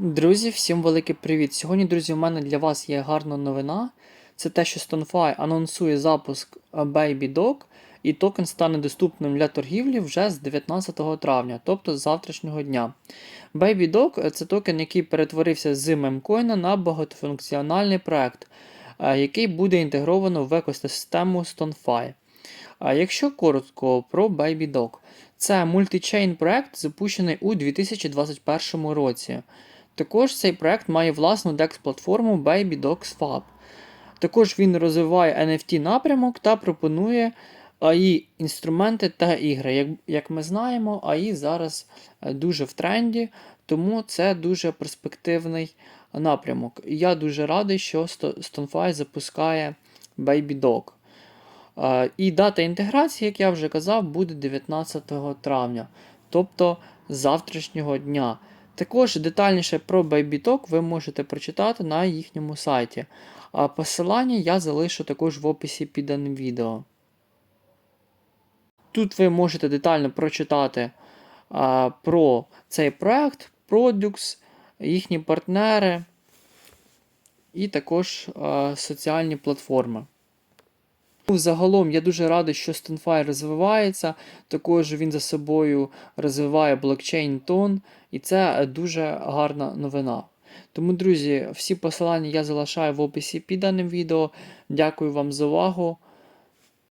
Друзі, всім великий привіт! Сьогодні, друзі, у мене для вас є гарна новина. Це те, що StoneFi анонсує запуск е, BabyDog, і токен стане доступним для торгівлі вже з 19 травня, тобто з завтрашнього дня. BabyDog – це токен, який перетворився з мемкоїна на багатофункціональний проект, е, який буде інтегровано в екосистему StoneFi. Якщо коротко про BabyDog, це мультичейн проект, запущений у 2021 році. Також цей проект має власну DEX-платформу BabyDogsFab. Також він розвиває NFT напрямок та пропонує AI інструменти та ігри. Як, як ми знаємо, AI зараз е, дуже в тренді, тому це дуже перспективний напрямок. Я дуже радий, що StoneFi запускає BabyDog. І дата інтеграції, як я вже казав, буде 19 травня, тобто завтрашнього дня. Також детальніше про BabyTalk ви можете прочитати на їхньому сайті. А посилання я залишу також в описі під даним відео. Тут ви можете детально прочитати а, про цей проект, Produx, їхні партнери і також а, соціальні платформи. Загалом я дуже радий, що StoneFi розвивається. Також він за собою розвиває блокчейн тон, і це дуже гарна новина. Тому, друзі, всі посилання я залишаю в описі під даним відео. Дякую вам за увагу.